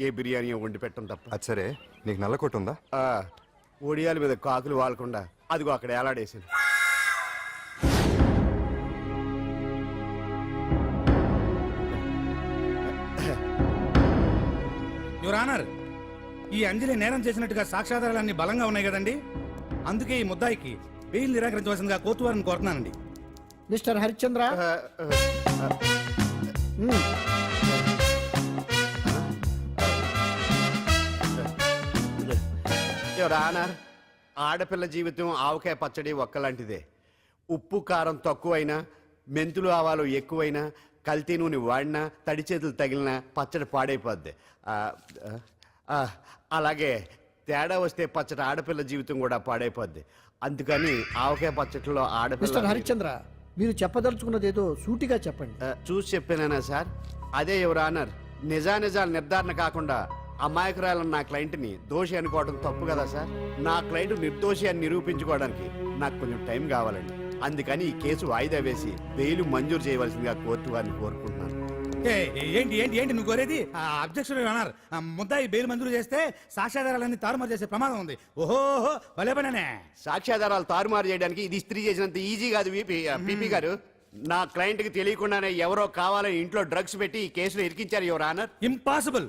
ఏ బిర్యానీ వండి పెట్టడం తప్ప. అది సరే. నీకు నల్ల కొట్టు ఉందా? ఆ, ఒడియాల మీద కాకులు వాలకుండా అదిగో అక్కడ ఏలాడేసింది. యువర్ ఆనర్ ఈ అంజలి నేరం చేసినట్టుగా సాక్ష్యాధారాలన్నీ బలంగా ఉన్నాయి కదండి? అందుకే ఈ ముద్దాయికి బెయిల్ నిరాకరించవలసిందిగా కోర్టు వారిని కోరుతున్నానండి. మిస్టర్ హరిశ్చంద్ర? ఆ, ఆ, మ్మ్. ఎవరు ఆనర్ ఆడపిల్ల జీవితం ఆవకాయ పచ్చడి ఒక్కలాంటిదే. ఉప్పు కారం తక్కువైనా మెంతులు ఆవాలు ఎక్కువైనా కల్తీ నూనె వాడినా తడి చేతులు తగిలినా పచ్చడి పాడైపోద్ది. అలాగే తేడా వస్తే పచ్చడి ఆడపిల్ల జీవితం కూడా పాడైపోద్ది. అందుకని ఆవకాయ పచ్చడిలో మిస్టర్ ఆడపిల్ల హరిశ్చంద్ర మీరు చెప్పదలుచుకున్నది ఏదో సూటిగా చెప్పండి. ఆ, చూసి చెప్పానా సార్? అదే ఎవరు ఆనర్. నిజానిజాలు నిర్ధారణ కాకుండా అమాయకురాలన్న నా క్లయింట్ని దోషి అనుకోవడం తప్పు కదా సార్? నా క్లయింట్ నిర్దోషి అని నిరూపించుకోవడానికి నాకు కొంచెం టైం కావాలండి. అందుకని ఈ కేసు వాయిదా వేసి బెయిల్ మంజూరు చేయవలసిందిగా కోర్టు వారిని కోరుకుంటున్నాను. ఏ, ఏంటి ఏంటి ఏంటి నువ్వు కోరేది? అబ్జెక్షన్ అన్నారు. ముద్దాయి బెయిల్ మంజూరు చేస్తే సాక్ష్యాధారాలన్నీ తారుమారు చేసే ప్రమాదం ఉంది. ఓహోహో భలే పనేనే. సాక్ష్యాధారాలు తారుమారు చేయడానికి ఇది ఇస్త్రీ చేసినంత ఈజీ కాదు పిపి గారు. నా క్లయింట్కి తెలియకుండానే ఎవరో కావాలని ఇంట్లో డ్రగ్స్ పెట్టి ఈ కేసులో ఇరికించారు ఎవరు ఆనర్. ఇంపాసిబుల్.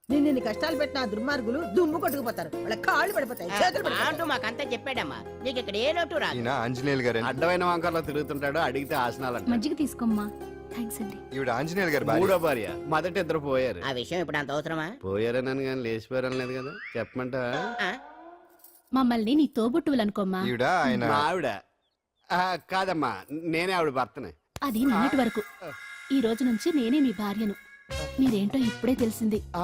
నిన్ను ఇన్ని కష్టాలు పెట్టిన దుర్మార్గులు దుమ్ము కొట్టుకుపోతారు. వాళ్ళ కాళ్ళు పడిపోతాయి చేతులు పడిపోతాయి. మాకంతా చెప్పాడమ్మా. నీకు ఇక్కడ ఏ లోటు రాదు. ఈయన ఆంజనేయులు గారు అడ్డమైన వంకర్లో తిరుగుతుంటాడు అడిగితే ఆసనాలంట మజ్జిగ తీసుకోమ్మా. థ్యాంక్స్ అండి. ఈవిడ ఆంజనేయులు గారు భార్య. మూడో భార్య. మొదట ఇద్దరు పోయారు. ఆ విషయం ఇప్పుడు అంత అవసరమా? పోయారనని కానీ లేచిపోయారని లేదు కదా. చెప్పమంట? ఆ? మమ్మల్ని నీ తోబుట్టువులు అనుకోమ్మా ఈవిడ ఆయన మా ఆవిడ. ఆ, కాదమ్మా. నేనే ఆవిడ భర్తనే. అది నిన్నటి వరకు. ఈ రోజు నుంచి నేనే మీ భార్యను. మీరేంటో ఇప్పుడే తెలిసింది. ఆ,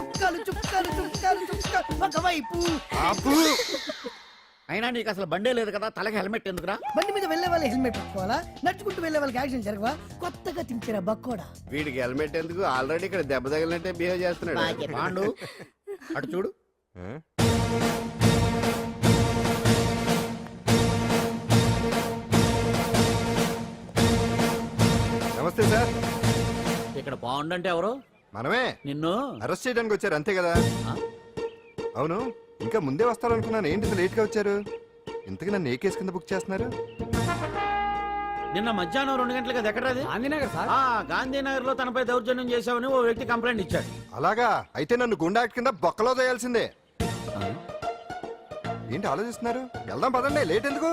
చుక్కలు చుక్కలు చుక్కలు చుక్కలు. ఒకవైపు ఆపు! అయినా నీకు అసలు బండే లేదు కదా తలకి హెల్మెట్ ఎందుకురా? బండి మీద వెళ్ళే వాళ్ళు హెల్మెట్ పెట్టుకోవాలా? నడుచుకుంటూ వెళ్ళే వాళ్ళకి యాక్సిడెంట్ జరగవా? కొత్తగా తింటారా బక్కోడా? వీడికి హెల్మెట్ ఎందుకు? ఆల్రెడీ ఇక్కడ దెబ్బ తగిలినట్టే బిహేవ్ చేస్తున్నాడు. పాండు అటు చూడు? నమస్తే సార్. ఇక్కడ పాండు అంటే ఎవరు? మనమే? నిన్ను? అరెస్ట్ చేయడానికి వచ్చారు అంతే కదా? అవును ఇంకా ముందే వస్తారనుకున్నాను. ఏంటి లేట్గా వచ్చారు? ఇంతకు నన్ను ఏ కేసు కింద బుక్ చేస్తున్నారు? నిన్న మధ్యాహ్నం రెండు గంటలకు అది ఎక్కడది ఆ, గాంధీనగర్లో తనపై దౌర్జన్యం చేశామని ఓ వ్యక్తి కంప్లైంట్ ఇచ్చాడు. అలాగా? అయితే నన్ను గుండా కింద బొక్కలో చేయాల్సిందే ఏంటి ఆలోచిస్తున్నారు? వెళ్దాం పదండి లేట్ ఎందుకు?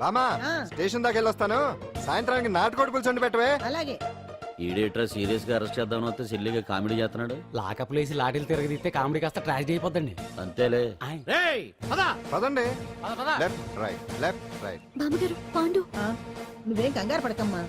రామా. స్టేషన్ దాకా వెళ్ళొస్తాను. సాయంత్రానికి నాటుకోడి పులుసు పెట్టవే. అలాగే. ఈడేట్రా సీరియస్గా అరెస్ట్ చేద్దామని వస్తే సిల్లిగా కామెడీ చేస్తున్నాడు. లాకప్ లేసి లాఠీలు తిరగదీస్తే కామెడీ కాస్త ట్రాజడీ అయిపోద్దండి. అంతేలే. పదండి. పద, పద. Left right left right. బామ్మగారు పాండు. ఆ, నువ్వేం కంగారు పడకమ్మా.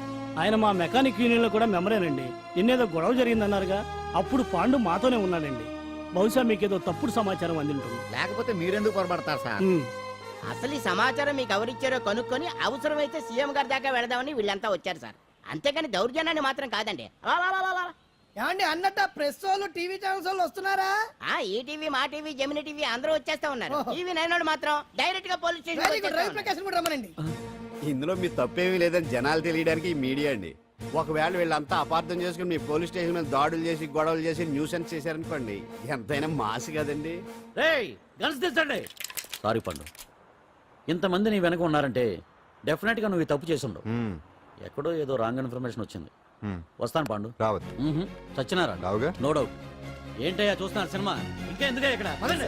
ఆయన మా మెకానిక్ యూనియన్లో కూడా మెంబరేనండి నిన్నేదో గొడవ జరిగిందన్నారుగా అప్పుడు పాండు మాతోనే ఉన్నాడండి. బహుశా మీకేదో తప్పుడు సమాచారం అందింటుంది. లేకపోతే మీరెందుకు పొరపడతారు సార్? ఉమ్. అసలు ఈ సమాచారం మీకు ఎవరిచ్చారో కనుక్కొని అవసరమైతే సీఎం గారి దాకా వెళదామని వీళ్ళంతా వచ్చారు సార్. అంతేకాని దౌర్జన్యాన్ని మాత్రం కాదండి. లా, లా, లా, లా, లా. ఏమండి అన్నట్ట ప్రెస్ వాళ్ళు టీవీ ఛానల్స్ వాళ్ళు వస్తున్నారా? ఆ ఈ టీవీ మా టీవీ జమిని టీవీ అందరూ వచ్చేస్తా ఉన్నారు. టీవీ నైన్ మాత్రం డైరెక్ట్గా police very good Ravi station Prakasam కూడా రమ్మనండి. ఇందులో మీ తప్పేమీ లేదని జనాలు తెలియడానికి ఈ మీడియా అండి. ఒకవేళ వీళ్ళంతా అపార్థం చేసుకుని మీ పోలీస్ స్టేషన్ మీద దాడులు చేసి గొడవలు చేసి న్యూసెన్స్ చేశారనుకోండి ఎంతైనా మాసి కదండి. రేయ్ గన్స్ తెచ్చండి సారీ పండు. ఇంతమంది నీ వెనక ఉన్నారంటే డెఫినెట్గా నువ్వు ఈ తప్పు చేసి ఉండవు మ్మ్. ఎక్కడో ఏదో రాంగ్ ఇన్ఫర్మేషన్ వచ్చింది. మ్మ్. వస్తాను పాండు. రావద్దు. మ్మ్హ. చచ్చినారా? రావుగా. No doubt. ఏంటయ్యా చూస్తున్నారు సినిమా? ఇంకా ఎందుకే ఇక్కడ? పదండి.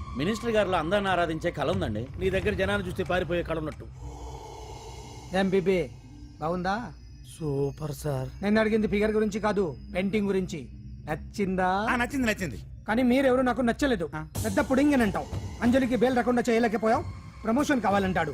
మినిస్టర్ గారిలో అందరిని ఆరాధించే కళ ఉందండి. నీ దగ్గర జనాన్ని చూస్తే పారిపోయే కళ ఉన్నట్టు. ఎంబీబీ బాగుందా? Super sir. నేను అడిగింది ఫిగర్ గురించి కాదు పెయింటింగ్ గురించి. నచ్చిందా? ఆ, నచ్చింది నచ్చింది. కానీ మీరెవరు నాకు నచ్చలేదు. పెద్ద పుడింగ్ అని అంటావు అంజలికి బెయిల్ రాకుండా చేయలేకపోయావు. ప్రమోషన్ కావాలంటాడు.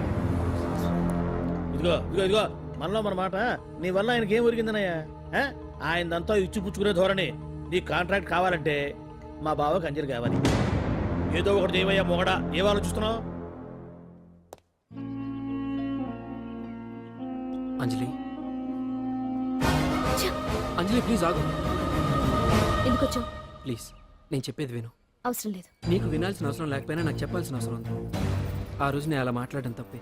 ఇదిగో ఇదిగో ఇదిగో మనలో మన మాట. నీ వల్ల ఆయనకి ఏం ఒరిగిందనయ్యా ఆ? ఆయనదంతా ఇచ్చిపుచ్చుకునే ధోరణి. నీ కాంట్రాక్ట్ కావాలంటే మా బావకి అంజలి కావాలి. ఏదో ఒకటి ఏమయ్యా మొగడా. ఏం ఆలోచిస్తున్నావు? అంజలి. అంజలి ప్లీజ్ ఆగు. ఎందుకు వచ్చావు? ప్లీజ్ నేను చెప్పేది విను. అవసరం లేదు. నీకు వినాల్సిన అవసరం లేకపోయినా నాకు చెప్పాల్సిన అవసరం ఉంది. ఆ రోజు నేను అలా మాట్లాడడం తప్పే.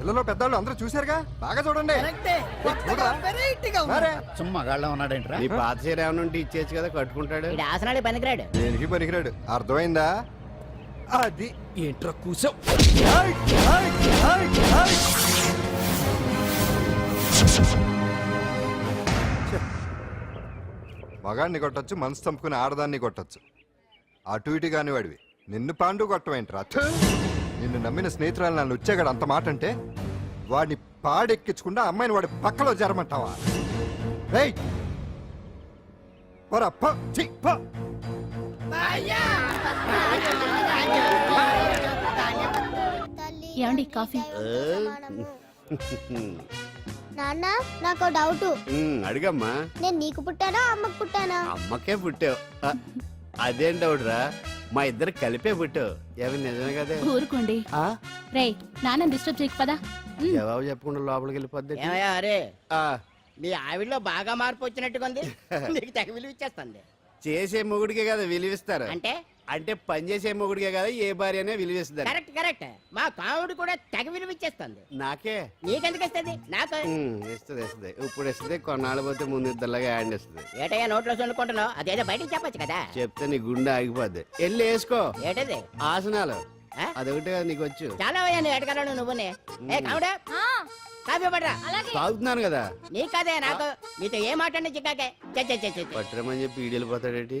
పిల్లలు పెద్దవాళ్ళు అందరూ చూశారుగా? బాగా చూడండి. చూడరా? మరే. సుమ్మ గాళ్ళ ఉన్నాడేంట్రా? నీ పాత చీర ఏమైనా ఉంటే కదా కట్టుకుంటాడు. ఇది ఆసనాలు పనికిరాడు. దేనికి పనికిరాడు? అర్థమైందా? అది ఏంట్రా కూసావు మగాడిని కొట్టొచ్చు మనసు చంపుకుని ఆడదాన్ని కొట్టొచ్చు. అటు ఇటు కాని వాడివి నిన్ను పాండు కొట్టమేంట్రా! నిన్ను నమ్మిన స్నేహితురాలు నన్ను వచ్చాగాడు అంత మాట అంటే వాడిని పాడెక్కించకుండా అమ్మాయిని వాడి పక్కలో జరమంటావా? రేయ్ పోరా, పో, ఛీ, పో. ఏమండి కాఫీ? నాన్న నాకు డౌట్. ఉమ్, అడిగమ్మా. నేను నీకు పుట్టానా అమ్మకు పుట్టానా? అమ్మకే పుట్టావు. ఆ, అదేం డౌడ్రా మా ఇద్దరు కలిపే పుట్టావు ఏమి నిజమే కదే? ఊరుకోండి. ఆ? రే నాన్న డిస్టర్బ్ చేయకు పదా. జవాబు చెప్పకుండా లోపలికి వెళ్ళిపోద్ది. ఏమయ్యా అరే ఆ, మీ ఆవిడలో బాగా మార్పు వచ్చినట్టుగా ఉంది. నీకు తెగ విలువ ఇచ్చేస్తుంది చేసే మొగుడికే కదా విలువిస్తారు. అంటే? అంటే పని చేసే మొగుడికే కదా ఏ భార్య అనే విలువిస్తారు కరెక్ట్ కరెక్ట్. మా కాముడు కూడా తెగ విలువ ఇచ్చేస్తుంది. నాకే? నీకెందుకు ఇస్తుంది? నాకు? ఇస్తుంది ఇస్తుంది. ఇప్పుడు ఇస్తుంది కొన్నాళ్ళు పోతే ముందు ఇద్దరులాగా హ్యాండ్ ఇస్తుంది. ఏటయ్యా నోట్లో చల్లుకుంటున్నావు అదేదో బయటికి చెప్పొచ్చు కదా. చెప్తే నీ గుండె ఆగిపోద్ది. వెళ్ళి వేసుకో. ఏటది? ఆసనాలు? అదొకటి కదా నీకు వచ్చు. చాలా అయ్యా నువ్వు ఎడగలను నువ్వునే. ఏ కాముడా? కాఫీ పడరా? తాగుతున్నాను కదా. నీ కదే నాకు. నీతో ఏ మాట్లాడి చిక్కాకే. చే చే, చే, చే, చే. పట్టరమని చెప్పి ఈడు వెళ్ళిపోతాడేటి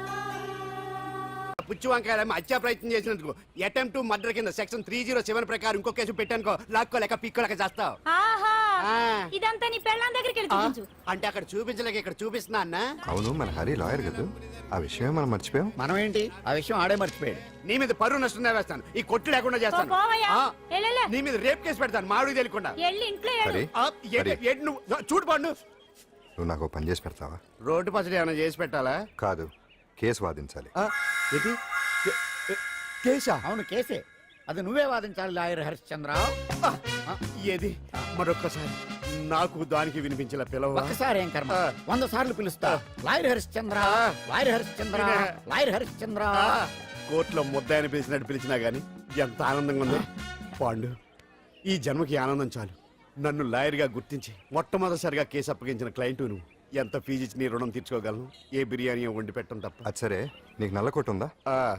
పుచ్చు వంకాయ హత్యా ప్రయత్నం చేసినందుకు అటెంప్ట్ టు మర్డర్ కింద సెక్షన్ త్రీ జీరో సెవెన్ ప్రకారం ఇంకో కేసు పెట్టానుకో లాక్కోలేక పిక్కోలేక చేస్తావు. ఇదంతా నీ పెళ్ళాం దగ్గరికి వెళ్ళి చూపించు. అంటే అక్కడ చూపించలేక ఇక్కడ చూపిస్తున్నా అన్న? అవును మన హరి లాయర్ కదా. ఆ విషయమే మనం మర్చిపోయాం. మనం ఏంటి? ఆ విషయం ఆడే మర్చిపోయాడు. నీ మీద పరువు నష్టం వేస్తాను ఈ కొట్టు లేకుండా చేస్తాను. ఆ, నీ మీద రేప్ కేసు పెడతాను. మాడు తెలియకుండా. చూడు పండు నువ్వు. నాకు పని చేసి పెడతావా? రోడ్డు పచ్చడి ఏమైనా చేసి పెట్టాలా? కాదు. కేసు వాదించాలి. కేసా? అవును కేసే. అది నువ్వే వాదించాలి లాయర్ హరిశ్చంద్ర ఏది? మరొక్కసారి. నాకు దానికి వినిపించిన పిలవ? ఒక్కసారి ఏం కర్మ. వంద సార్లు పిలుస్తా. Lawyer Harishchandra. Lawyer Harishchandra. Lawyer Harishchandra కోర్టులో ముద్దాయని పిలిచినట్టు పిలిచినా గాని ఎంత ఆనందంగా ఉంది. పాండు ఈ జన్మకి ఆనందం చాలు. నన్ను లాయర్గా గుర్తించి మొట్టమొదటిసారిగా కేసు అప్పగించిన క్లయింట్ నువ్వు. ఎంత ఫీజు ఇచ్చి నీ రుణం తీర్చుకోగలను? ఏ బిర్యానీ వండి పెట్టడం తప్ప. అది సరే. నీకు నల్ల కొట్టు ఉందా? ఆ,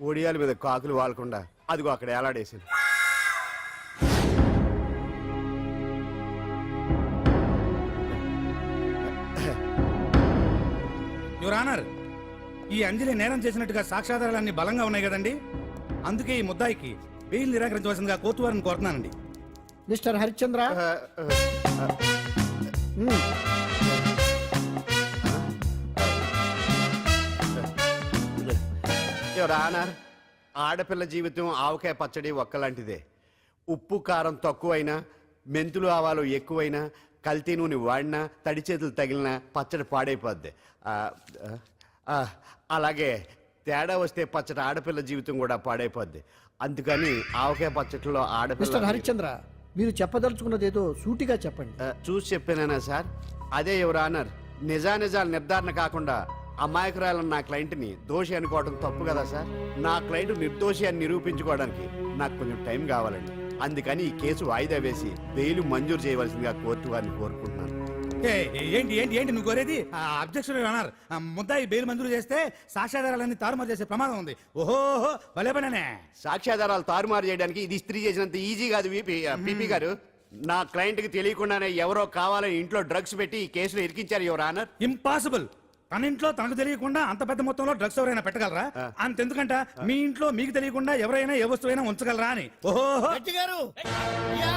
ఒడియాల మీద కాకులు వాలకుండా అదిగో అక్కడ ఏలాడేసింది యువర్ ఆనర్ ఈ అంజలి నేరం చేసినట్టుగా సాక్ష్యాధారాలన్నీ బలంగా ఉన్నాయి కదండి? అందుకే ఈ ముద్దాయికి బెయిల్ నిరాకరించవలసిందిగా కోర్టు వారిని కోరుతున్నానండి. మిస్టర్ హరిశ్చంద్ర? ఆ, ఆ, మ్మ్. యువర్ ఆనర్ ఆడపిల్ల జీవితం ఆవకాయ పచ్చడి ఒక్కలాంటిదే. ఉప్పు కారం తక్కువైనా మెంతులు ఆవాలు ఎక్కువైనా కల్తీ నూనె వాడినా తడి చేతులు తగిలినా పచ్చడి పాడైపోద్ది. ఆ, ఆ, అలాగే తేడా వస్తే పచ్చడి ఆడపిల్ల జీవితం కూడా పాడైపోద్ది. అందుకని ఆవకాయ పచ్చడిలో మిస్టర్ ఆడపిల్ల హరిశ్చంద్ర మీరు చెప్పదలుచుకున్నది ఏదో సూటిగా చెప్పండి. ఆ, చూసి చెప్పానా సార్? అదే ఎవరు ఆనర్. నిజానిజాలు నిర్ధారణ కాకుండా అమాయకురాలన్న నా క్లయింట్ని దోషి అనుకోవడం తప్పు కదా సార్? నా క్లయింట్ నిర్దోషి అని నిరూపించుకోవడానికి నాకు కొంచెం టైం కావాలండి. అందుకని ఈ కేసు వాయిదా వేసి బెయిల్ మంజూరు చేయవలసిందిగా కోర్టు వారిని కోరుకుంటున్నాను. ఏంటి ఏంటి ఏంటి నువ్వు కోరేది? అబ్జెక్షన్ అన్నారు. ముద్దాయి బెయిల్ మంజూరు చేస్తే సాక్ష్యాధారాలన్నీ తారుమారు చేసే ప్రమాదం ఉంది. ఓహో భలే పనేనే. సాక్ష్యాధారాలు తారుమారు చేయడానికి ఇది ఇస్త్రీ చేసినంత ఈజీ కాదు పిపి గారు. నా క్లయింట్కి తెలియకుండానే ఎవరో కావాలని ఇంట్లో డ్రగ్స్ పెట్టి ఈ కేసులో ఇరికించారు యువర్ ఆనర్. ఇంపాసిబుల్. తన ఇంట్లో తనకు తెలియకుండా అంత పెద్ద మొత్తంలో డ్రగ్స్ ఎవరైనా పెట్టగలరా? అంతెందుకంట మీ ఇంట్లో మీకు తెలియకుండా ఎవరైనా ఏ వస్తువైనా ఉంచగలరా అని? ఓహో! గట్టి గారు! అయ్యా,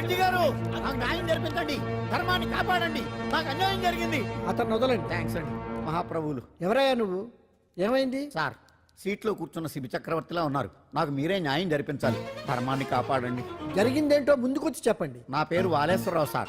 గట్టి గారు! నాకు న్యాయం జరిపించండి. ధర్మాన్ని కాపాడండి. నాకు అన్యాయం జరిగింది. అతను వదలండి. థ్యాంక్స్ అండి. మహాప్రభువులు. ఎవరయ్యా నువ్వు? ఏమైంది? సార్ సీట్లో కూర్చున్న శిబి చక్రవర్తిలా ఉన్నారు. నాకు మీరే న్యాయం జరిపించాలి. ధర్మాన్ని కాపాడండి. జరిగిందేంటో ముందుకొచ్చి చెప్పండి. నా పేరు వాలేశ్వరరావు సార్.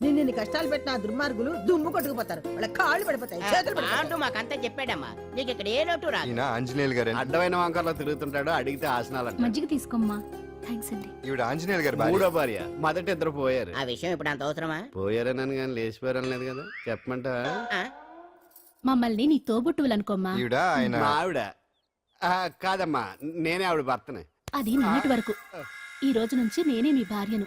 నిన్ను ఇన్ని కష్టాలు పెట్టిన ఆ దుర్మార్గులు దుమ్ము కొట్టుకుపోతారు. వాళ్ళ కాళ్ళు పడిపోతాయి చేతులు పడిపోతాయి. అంటూ మాకంతా చెప్పాడమ్మా. నీకు ఇక్కడ ఏ లోటు రాదు. ఈయన ఆంజనేయులు గారు అడ్డమైన వంకర్లో తిరుగుతుంటాడు అడిగితే ఆసనాలు మజ్జిగ తీసుకోమ్మా. థ్యాంక్స్ అండి. ఈవిడ ఆంజనేయులు గారు భార్య. మూడో భార్య. మొదట ఇద్దరు పోయారు. ఆ విషయం ఇప్పుడు అంత అవసరమా? పోయారనని కానీ లేచిపోయారని లేదు కదా. చెప్పమంటా ఆ? మమ్మల్ని నీ తోబుట్టువులనుకోమ్మా ఈవిడ ఆయన మా ఆవిడ. ఆ, కాదమ్మా. నేనే ఆవిడ భర్తనే. అది నిన్నటి వరకు. ఈ రోజు నుంచి నేనే మీ భార్యను.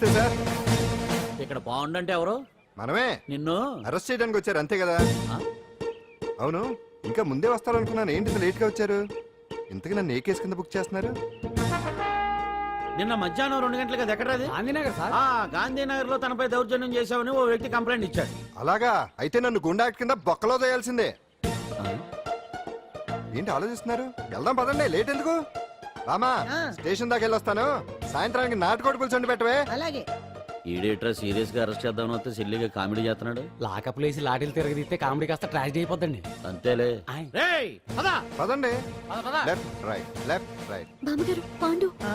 నమస్తే సార్? ఇక్కడ బాగుండంటే ఎవరు? మనమే. నిన్ను? అరెస్ట్ చేయడానికి వచ్చారు అంతే కదా? అవును ఇంకా ముందే వస్తారనుకున్నాను. ఏంటి ఇంత లేట్గా వచ్చారు? ఇంతకు నన్ను ఏ కేసు కింద బుక్ చేస్తున్నారు? నిన్న మధ్యాహ్నం రెండు గంటలకు అది ఎక్కడది గాంధీనగర్ సార్. ఆ గాంధీనగర్లో తనపై దౌర్జన్యం చేశావని ఓ వ్యక్తి కంప్లైంట్ ఇచ్చాడు. అలాగా? అయితే నన్ను గుండా కింద బొక్కలో చేయాల్సిందే ఏంటి ఆలోచిస్తున్నారు? వెళ్దాం పదండి లేట్ ఎందుకు? రామా. స్టేషన్ దాకా వెళ్ళొస్తాను. సాయంత్రానికి నాటుకోడి పులుసు వండి పెట్టవే. అలాగే. ఈడేట్రా సీరియస్గా అరెస్ట్ చేద్దామని వస్తే సిల్లిగా కామెడీ చేస్తున్నాడు. లాకప్ లేసి లాఠీలు తిరగదీస్తే కామెడీ కాస్త ట్రాజడీ అయిపోద్దండి అంతేలే. పదండి. Left right left right. బామ్మగారు పాండు. ఆ?